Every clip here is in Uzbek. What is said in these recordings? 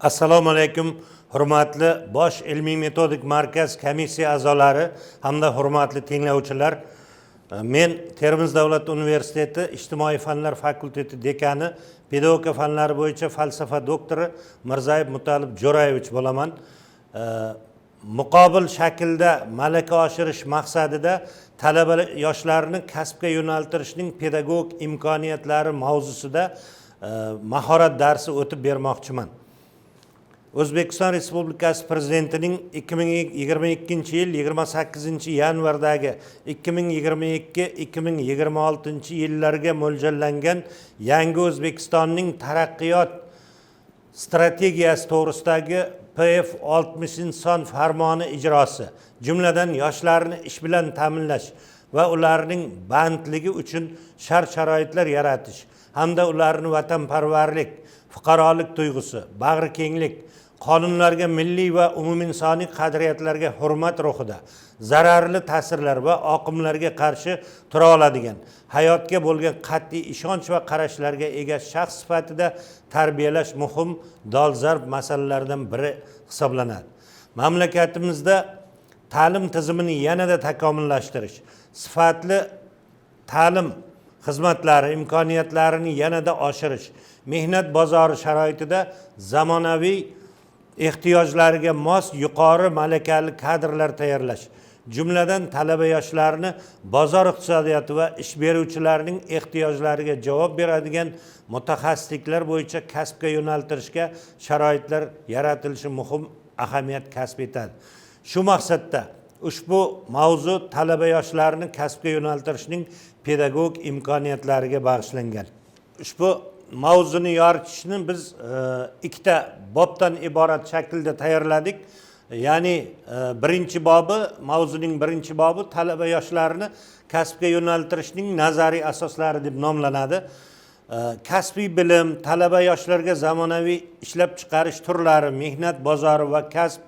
assalomu alaykum hurmatli bosh ilmiy metodik markaz komissiya a'zolari hamda hurmatli tinglovchilar. E, men termiz davlat universiteti ijtimoiy fanlar fakulteti dekani pedagogika fanlari bo'yicha falsafa doktori mirzayev mutalib jo'rayevich bo'laman. E, muqobil shaklda malaka oshirish maqsadida talaba yoshlarni kasbga yo'naltirishning pedagogik imkoniyatlari mavzusida e, mahorat darsi o'tib bermoqchiman. O'zbekiston respublikasi prezidentining ikki ming yigirma ikkinchi yil yigirma sakkizinchi yanvardagi ikki ming yigirma ikki ikki ming yigirma oltinchi yillarga mo'ljallangan yangi o'zbekistonning taraqqiyot strategiyasi to'g'risidagi pf oltmishinchi son farmoni ijrosi jumladan yoshlarni ish bilan ta'minlash va ularning bandligi uchun shart sharoitlar yaratish hamda ularni vatanparvarlik fuqarolik tuyg'usi bag'rikenglik qonunlarga milliy va umuminsoniy qadriyatlarga hurmat ruhida zararli ta'sirlar va oqimlarga qarshi tura oladigan hayotga bo'lgan qat'iy ishonch va qarashlarga ega shaxs sifatida tarbiyalash muhim dolzarb masalalardan biri hisoblanadi. Mamlakatimizda ta'lim tizimini yanada takomillashtirish sifatli ta'lim xizmatlari imkoniyatlarini yanada oshirish mehnat bozori sharoitida zamonaviy ehtiyojlariga mos yuqori malakali kadrlar tayyorlash jumladan talaba yoshlarni bozor iqtisodiyoti va ish beruvchilarning ehtiyojlariga javob beradigan mutaxassisliklar bo'yicha kasbga yo'naltirishga sharoitlar yaratilishi muhim ahamiyat kasb etadi. Shu maqsadda ushbu mavzu talaba yoshlarni kasbga yo'naltirishning pedagogik imkoniyatlariga bag'ishlangan. Ushbu mavzuni yoritishni biz e, ikkita bobdan iborat shaklda tayyorladik. Ya'ni e, birinchi bobi mavzuning birinchi bobi talaba yoshlarni kasbga yo'naltirishning nazariy asoslari deb nomlanadi. E, kasbiy bilim talaba yoshlarga zamonaviy ishlab chiqarish turlari mehnat bozori va kasb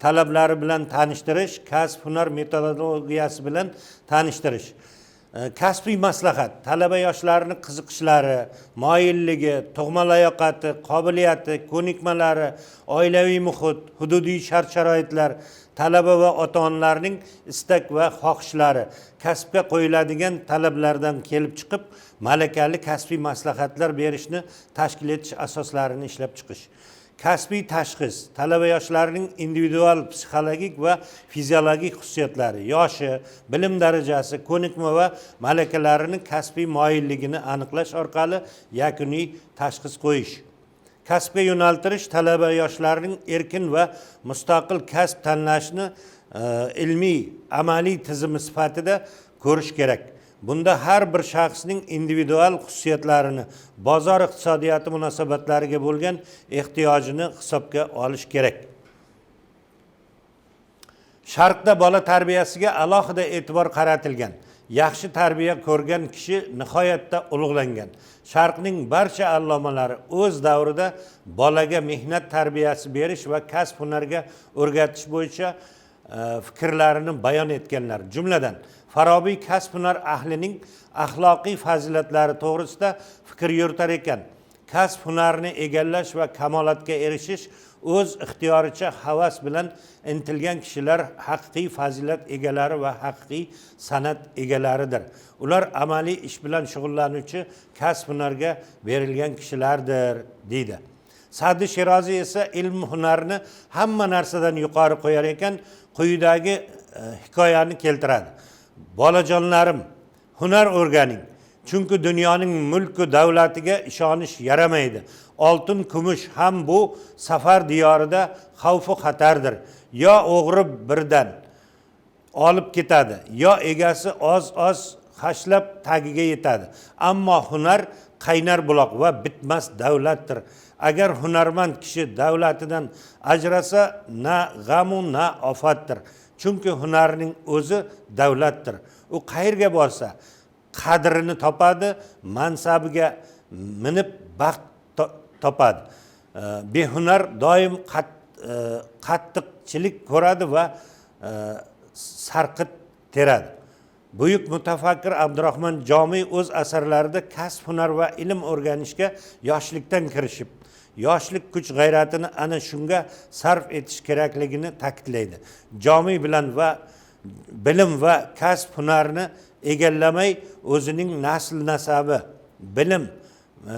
talablari bilan tanishtirish kasb hunar metodologiyasi bilan tanishtirish. Э, kasbiy maslahat talaba yoshlarni qiziqishlari moyilligi tug'ma layoqati qobiliyati ko'nikmalari oilaviy muhit hududiy shart sharoitlar talaba va ota onalarning istak va xohishlari kasbga qo'yiladigan talablardan kelib chiqib malakali kasbiy maslahatlar berishni tashkil etish asoslarini ishlab chiqish. Kasbiy tashxis talaba yoshlarning individual psixologik va fiziologik xususiyatlari yoshi bilim darajasi ko'nikma va malakalarini kasbiy moyilligini aniqlash orqali yakuniy tashxis qo'yish. Kasbga yo'naltirish talaba yoshlarning erkin va mustaqil kasb tanlashni e, ilmiy amaliy tizimi sifatida ko'rish kerak. Bunda har bir shaxsning individual xususiyatlarini bozor iqtisodiyoti munosabatlariga bo'lgan ehtiyojini hisobga olish kerak. Sharqda bola tarbiyasiga alohida e'tibor qaratilgan yaxshi tarbiya ko'rgan kishi nihoyatda ulug'langan. Sharqning barcha allomalari o'z davrida bolaga mehnat tarbiyasi berish va kasb hunarga o'rgatish bo'yicha e, fikrlarini bayon etganlar. Jumladan farobiy kasb hunar ahlining axloqiy fazilatlari to'g'risida fikr yuritar ekan. Kasb hunarni egallash va kamolatga erishish o'z ixtiyoricha havas bilan intilgan kishilar haqiqiy fazilat egalari va haqiqiy san'at egalaridir. Ular amaliy ish bilan shug'ullanuvchi kasb hunarga berilgan kishilardir deydi. Sadi sheroziy esa ilm hunarni hamma narsadan yuqori qo'yar ekan quyidagi e, hikoyani keltiradi. Bolajonlarim hunar o'rganing. Chunki dunyoning mulku davlatiga ishonish yaramaydi. Oltin kumush ham bu safar diyorida xavfu xatardir. Yo o'g'ri birdan olib ketadi yo egasi oz oz hashlab tagiga yetadi. Ammo hunar qaynar buloq va bitmas davlatdir. Agar hunarmand kishi davlatidan ajrasa na g'amu na ofatdir. Chunki hunarning o'zi davlatdir. U qayerga borsa qadrini topadi mansabiga minib baxt topadi. Behunar doim e, qattiqchilik ko'radi va e, sarqit teradi. Buyuk mutafakkir abdurahmon jomiy o'z asarlarida kasb hunar va ilm o'rganishga yoshlikdan kirishib yoshlik kuch g'ayratini ana shunga sarf etish kerakligini ta'kidlaydi. Jomiy bilan va bilim va kasb hunarni egallamay o'zining nasl nasabi bilim e,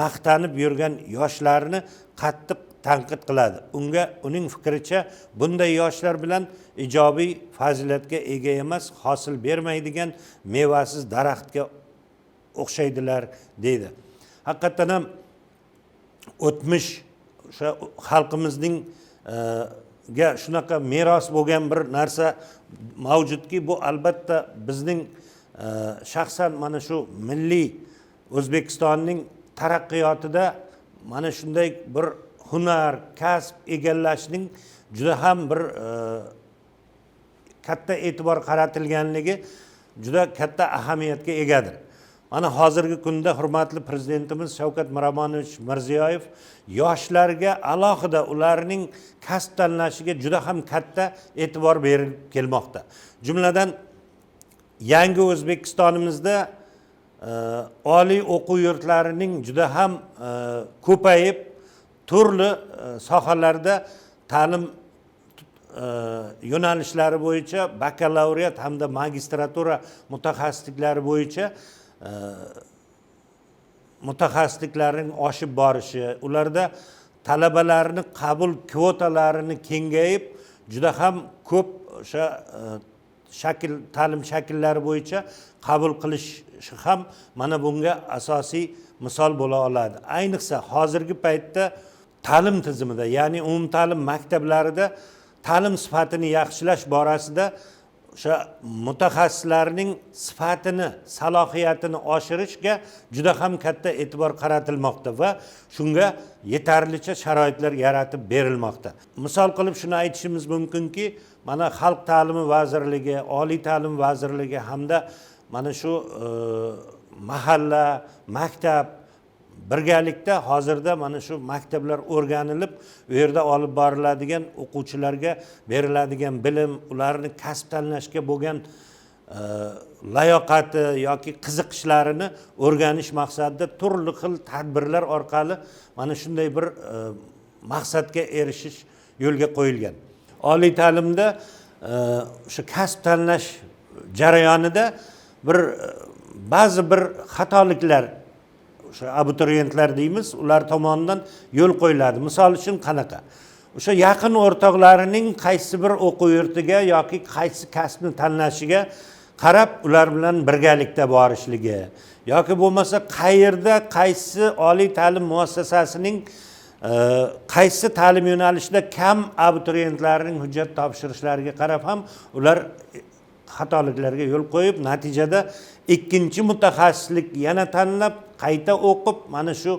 maqtanib yurgan yoshlarni qattiq tanqid qiladi. Unga uning fikricha bunday yoshlar bilan ijobiy fazilatga ega emas hosil bermaydigan mevasiz daraxtga o'xshaydilar deydi. Haqiqatdan ham o'tmish o'sha xalqimizning e, ga shunaqa meros bo'lgan bir narsa mavjudki bu albatta bizning e, shaxsan mana shu milliy o'zbekistonning taraqqiyotida mana shunday bir hunar kasb egallashning juda ham bir e, katta e'tibor qaratilganligi juda katta ahamiyatga egadir. Mana hozirgi kunda hurmatli prezidentimiz shavkat miromonovich mirziyoyev yoshlarga alohida ularning kasb tanlashiga juda ham katta e'tibor berib kelmoqda. Jumladan yangi o'zbekistonimizda e, oliy o'quv yurtlarining juda ham e, ko'payib turli e, sohalarda ta'lim yo'nalishlari bo'yicha bakalavriat hamda magistratura mutaxassisliklari bo'yicha Э, mutaxassisliklarning oshib borishi ularda talabalarni qabul kvotalarini kengayib juda ham ko'p o'sha e, shakl ta'lim shakllari bo'yicha qabul qilishi ham mana bunga asosiy misol bo'la oladi. Ayniqsa hozirgi paytda ta'lim tizimida ya'ni umumta'lim maktablarida ta'lim sifatini yaxshilash borasida o'sha mutaxassislarning sifatini salohiyatini oshirishga juda ham katta e'tibor qaratilmoqda va shunga yetarlicha sharoitlar yaratib berilmoqda. Misol qilib shuni aytishimiz mumkinki mana xalq ta'limi vazirligi oliy ta'lim vazirligi hamda mana shu e, mahalla maktab birgalikda hozirda mana shu maktablar o'rganilib u yerda olib boriladigan o'quvchilarga beriladigan bilim ularni kasb tanlashga bo'lgan e, layoqati yoki qiziqishlarini o'rganish maqsadida turli xil tadbirlar orqali mana shunday bir e, maqsadga erishish yo'lga qo'yilgan. Oliy ta'limda e, o'sha kasb tanlash jarayonida bir e, ba'zi bir xatoliklar o'sha abituriyentlar deymiz ular tomonidan yo'l qo'yiladi. Misol uchun qanaqa? O'sha yaqin o'rtoqlarining qaysi bir o'quv yurtiga yoki qaysi kasbni tanlashiga qarab ular bilan birgalikda borishligi yoki bo'lmasa qayerda qaysi oliy ta'lim muassasasining e, qaysi ta'lim yo'nalishida kam abituriyentlarning hujjat topshirishlariga qarab ham ular xatoliklarga yo'l qo'yib natijada ikkinchi mutaxassislik yana tanlab qayta o'qib mana shu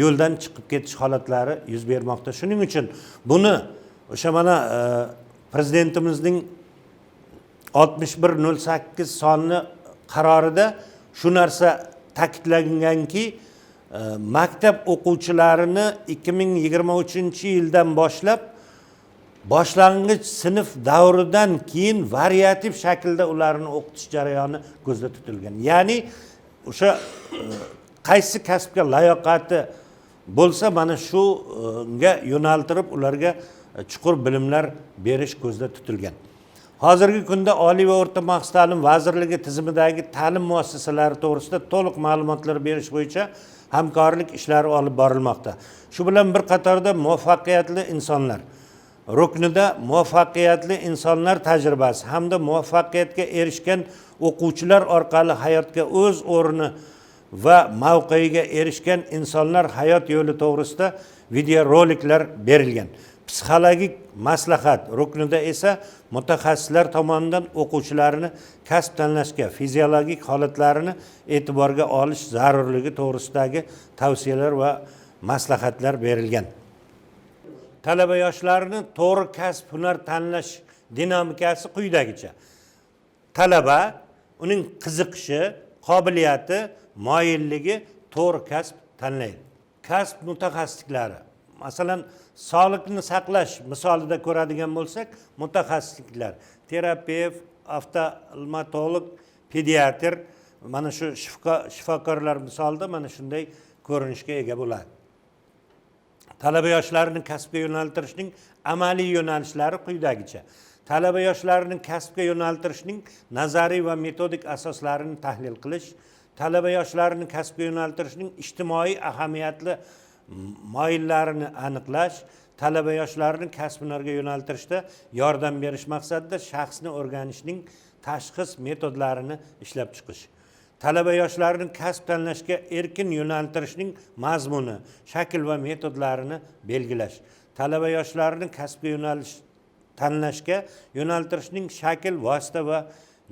yo'ldan chiqib ketish holatlari yuz bermoqda. Shuning uchun buni o'sha mana e, prezidentimizning oltmish bir nol sakkiz sonli qarorida shu narsa ta'kidlanganki e, maktab o'quvchilarini ikki ming yigirma uchinchi yildan boshlab boshlang'ich sinf davridan keyin variativ shaklda ularni o'qitish jarayoni ko'zda tutilgan. Ya'ni o'sha e, qaysi kasbga layoqati bo'lsa mana shunga yo'naltirib ularga chuqur bilimlar berish ko'zda tutilgan. Hozirgi kunda oliy va o'rta maxsus ta'lim vazirligi tizimidagi ta'lim muassasalari to'g'risida to'liq ma'lumotlar berish bo'yicha hamkorlik ishlari olib borilmoqda. Shu bilan bir qatorda muvaffaqiyatli insonlar ruknida muvaffaqiyatli insonlar tajribasi hamda muvaffaqiyatga erishgan o'quvchilar orqali hayotga o'z o'rni va mavqeiga erishgan insonlar hayot yo'li to'g'risida videoroliklar berilgan. Psixologik maslahat ruknida esa mutaxassislar tomonidan o'quvchilarni kasb tanlashga fiziologik holatlarini e'tiborga olish zarurligi to'g'risidagi tavsiyalar va maslahatlar berilgan. Talaba yoshlarni to'g'ri kasb hunar tanlash dinamikasi quyidagicha. Talaba uning qiziqishi qobiliyati moyilligi to'g'ri kasb tanlaydi. Kasb mutaxassisliklari masalan sog'liqni saqlash misolida ko'radigan bo'lsak mutaxassisliklar terapevt oftalmatolog pediatr mana shu shifokorlar misolida mana shunday ko'rinishga ega bo'ladi. Talaba yoshlarini kasbga yo'naltirishning amaliy yo'nalishlari quyidagicha talaba yoshlarini kasbga yo'naltirishning nazariy va metodik asoslarini tahlil qilish talaba yoshlarini kasbga yo'naltirishning ijtimoiy ahamiyatli moyillarini aniqlash talaba yoshlarni kasb hunarga yo'naltirishda yordam berish maqsadida shaxsni o'rganishning tashxis metodlarini ishlab chiqish. Talaba yoshlarni kasb tanlashga erkin yo'naltirishning mazmuni shakl va metodlarini belgilash. Talaba yoshlarni kasbga yo'nalish tanlashga yo'naltirishning shakl vosita va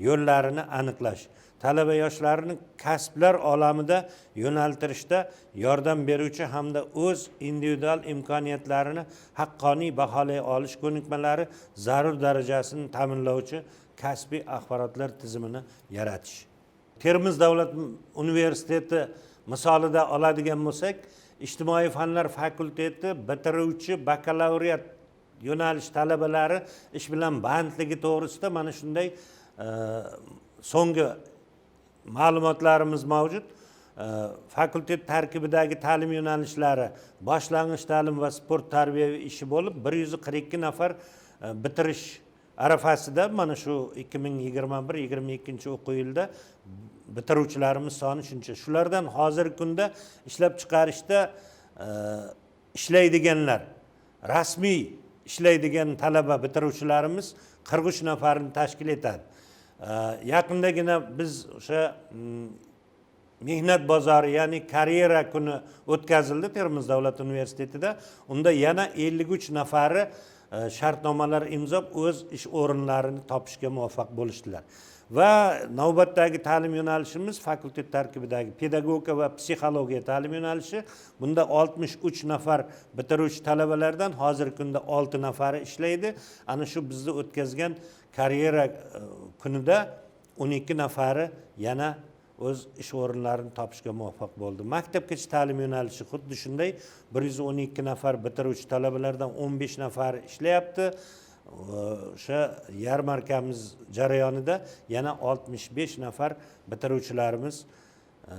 yo'llarini aniqlash. Talaba yoshlarni kasblar olamida yo'naltirishda yordam beruvchi hamda o'z individual imkoniyatlarini haqqoniy baholay olish ko'nikmalari zarur darajasini ta'minlovchi kasbiy axborotlar tizimini yaratish. Termiz davlat universiteti misolida oladigan bo'lsak ijtimoiy fanlar fakulteti bitiruvchi bakalavriat yo'nalish talabalari ish bilan bandligi to'g'risida mana shunday e, so'nggi ma'lumotlarimiz mavjud. Fakultet tarkibidagi ta'lim yo'nalishlari boshlang'ich ta'lim va sport tarbiyaviy ishi bo'lib bir yuz qirq ikki nafar e, bitirish arafasida mana shu ikki ming yigirma bir yigirma ikkinchi o'quv yilida bitiruvchilarimiz soni shuncha. Shulardan hozirgi kunda ishlab chiqarishda e, ishlaydiganlar rasmiy ishlaydigan talaba bitiruvchilarimiz qirq uch nafarni tashkil etadi. Э, yaqindagina biz o'sha mehnat bozori ya'ni karyera kuni o'tkazildi termiz davlat universitetida. Unda yana ellik uch nafari e, shartnomalar imzolab o'z ish o'rinlarini topishga muvaffaq bo'lishdilar. Va navbatdagi ta'lim yo'nalishimiz fakultet tarkibidagi pedagogika va psixologiya ta'lim yo'nalishi. Bunda oltmish uch nafar bitiruvchi talabalardan hozirgi kunda olti nafari ishlaydi. Ana shu bizni o'tkazgan karyera e, kunida o'n ikki nafari yana o'z ish o'rinlarini topishga muvaffaq bo'ldi. Maktabgacha ta'lim yo'nalishi xuddi shunday. Bir yuz o'n ikki nafar bitiruvchi talabalardan o'n besh nafari ishlayapti. O'sha yarmarkamiz jarayonida yana oltmish besh nafar bitiruvchilarimiz e,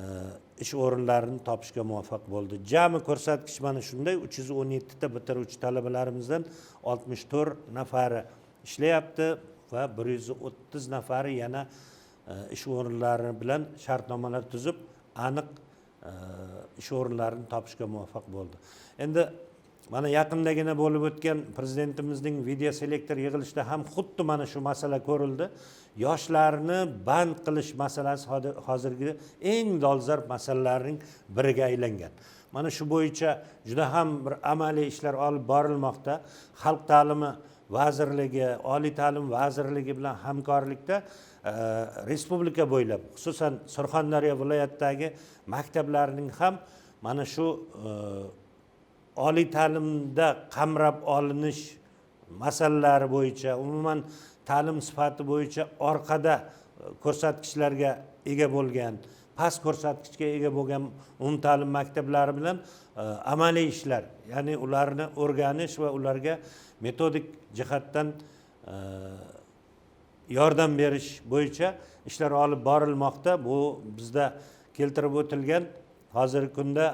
ish o'rinlarini topishga muvaffaq bo'ldi. Jami ko'rsatkich mana shunday uch yuz o'n yettita bitiruvchi talabalarimizdan oltmish to'rt nafari ishlayapti va bir yuz o'ttiz nafari yana e, ish o'rinlari bilan shartnomalar tuzib aniq e, ish o'rinlarini topishga muvaffaq bo'ldi. Endi mana yaqindagina bo'lib o'tgan prezidentimizning video selektor yig'ilishida ham xuddi mana shu masala ko'rildi. Yoshlarni band qilish masalasi hozirgi eng dolzarb masalalarning biriga aylangan. Mana shu bo'yicha juda ham bir amaliy ishlar olib borilmoqda. Xalq ta'limi vazirligi oliy ta'lim vazirligi bilan hamkorlikda e, respublika bo'ylab xususan surxondaryo viloyatidagi maktablarning ham mana shu e, oliy ta'limda qamrab olinish masalalari bo'yicha umuman ta'lim sifati bo'yicha orqada e, ko'rsatkichlarga ega bo'lgan past ko'rsatkichga ega bo'lgan umumta'lim maktablari bilan e, amaliy ishlar ya'ni ularni o'rganish va ularga metodik jihatdan e, yordam berish bo'yicha ishlar olib borilmoqda. Bu bizda keltirib o'tilgan. Hozirgi kunda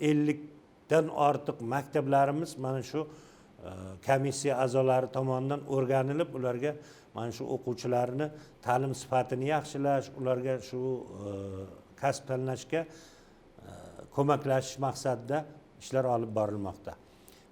e, ellik dan ortiq maktablarimiz mana shu e, komissiya a'zolari tomonidan o'rganilib ularga mana shu o'quvchilarni ta'lim sifatini yaxshilash ularga shu e, kasb tanlashga e, ko'maklashish maqsadida ishlar olib borilmoqda.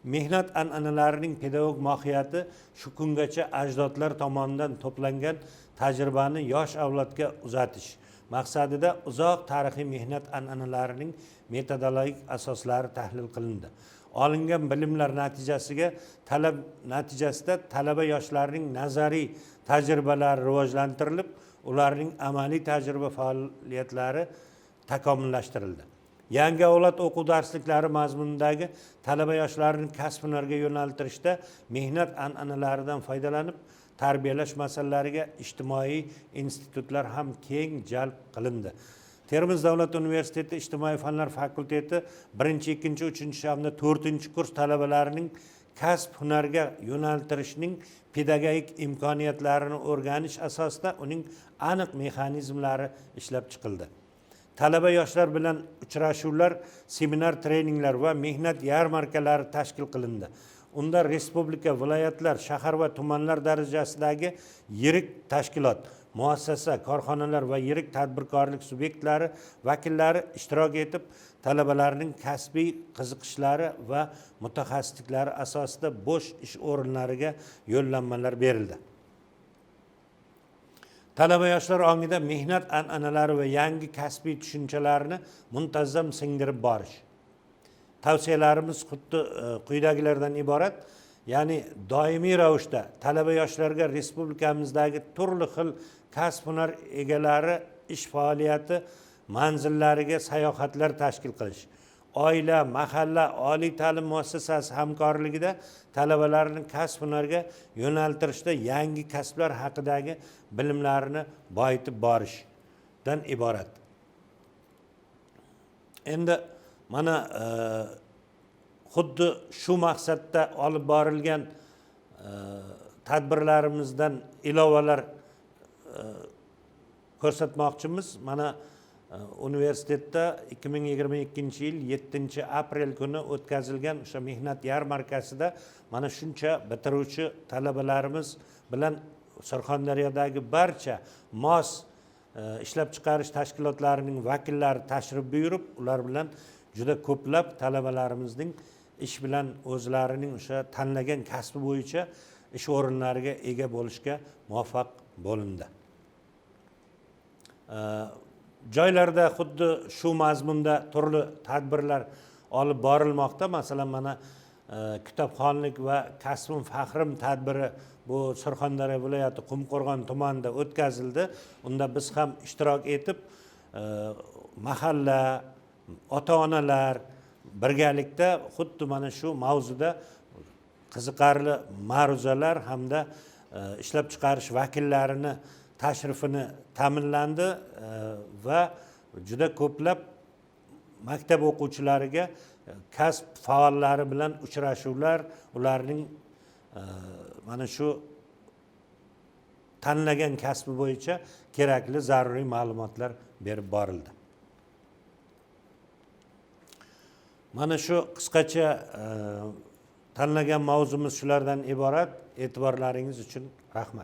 Mehnat an'analarining pedagog mohiyati shu kungacha ajdodlar tomonidan to'plangan tajribani yosh avlodga uzatish. Maqsadida uzoq tarixiy mehnat an'analarining metodologik asoslari tahlil qilindi. Olingan bilimlar natijasiga talab natijasida talaba yoshlarning nazariy tajribalari rivojlantirilib ularning amaliy tajriba faoliyatlari takomillashtirildi. Yangi avlod o'quv darsliklari mazmunidagi talaba yoshlarni kasb hunarga yo'naltirishda mehnat an'analaridan foydalanib tarbiyalash masalalariga ijtimoiy institutlar ham keng jalb qilindi. Termiz davlat universiteti ijtimoiy fanlar fakulteti birinchi ikkinchi uchinchi hamda to'rtinchi kurs talabalarining kasb hunarga yo'naltirishning pedagogik imkoniyatlarini o'rganish asosida uning aniq mexanizmlari ishlab chiqildi. Talaba yoshlar bilan uchrashuvlar seminar treninglar va mehnat yarmarkalari tashkil qilindi. Unda respublika viloyatlar shahar va tumanlar darajasidagi yirik tashkilot muassasa korxonalar va yirik tadbirkorlik subyektlari vakillari ishtirok etib talabalarning kasbiy qiziqishlari va mutaxassisliklari asosida bo'sh ish o'rinlariga yo'llanmalar berildi. Talaba yoshlar ongida mehnat an'analari va yangi kasbiy tushunchalarni muntazam singdirib borish. Tavsiyalarimiz xuddi e, quyidagilardan iborat ya'ni doimiy ravishda talaba yoshlarga respublikamizdagi turli xil kasb hunar egalari ish faoliyati manzillariga sayohatlar tashkil qilish oila mahalla oliy ta'lim muassasasi hamkorligida talabalarni kasb hunarga yo'naltirishda yangi kasblar haqidagi bilimlarini boyitib borishdan iborat. Endi mana e, xuddi shu maqsadda olib borilgan e, tadbirlarimizdan ilovalar e, ko'rsatmoqchimiz. Mana universitetda ikki ming yigirma ikkinchi yil yettinchi aprel kuni o'tkazilgan o'sha mehnat yarmarkasida mana shuncha bitiruvchi talabalarimiz bilan surxondaryodagi barcha mos ishlab chiqarish tashkilotlarining vakillari tashrif buyurib ular bilan juda ko'plab talabalarimizning ish bilan o'zlarining o'sha tanlagan kasbi bo'yicha ish o'rinlariga ega bo'lishga muvaffaq bo'lindi. Joylarda xuddi shu mazmunda turli tadbirlar olib borilmoqda. Masalan mana e, kitobxonlik va kasbim faxrim tadbiri bu surxondaryo viloyati qumqo'rg'on tumanida o'tkazildi. Unda biz ham ishtirok etib e, mahalla ota onalar birgalikda xuddi mana shu mavzuda qiziqarli ma'ruzalar hamda e, ishlab chiqarish vakillarini tashrifini ta'minlandi e, va juda ko'plab maktab o'quvchilariga e, kasb faollari bilan uchrashuvlar ularning mana shu tanlagan kasbi bo'yicha kerakli zaruriy ma'lumotlar berib borildi. Mana shu qisqacha e, tanlagan mavzumiz shulardan iborat. E'tiborlaringiz uchun rahmat.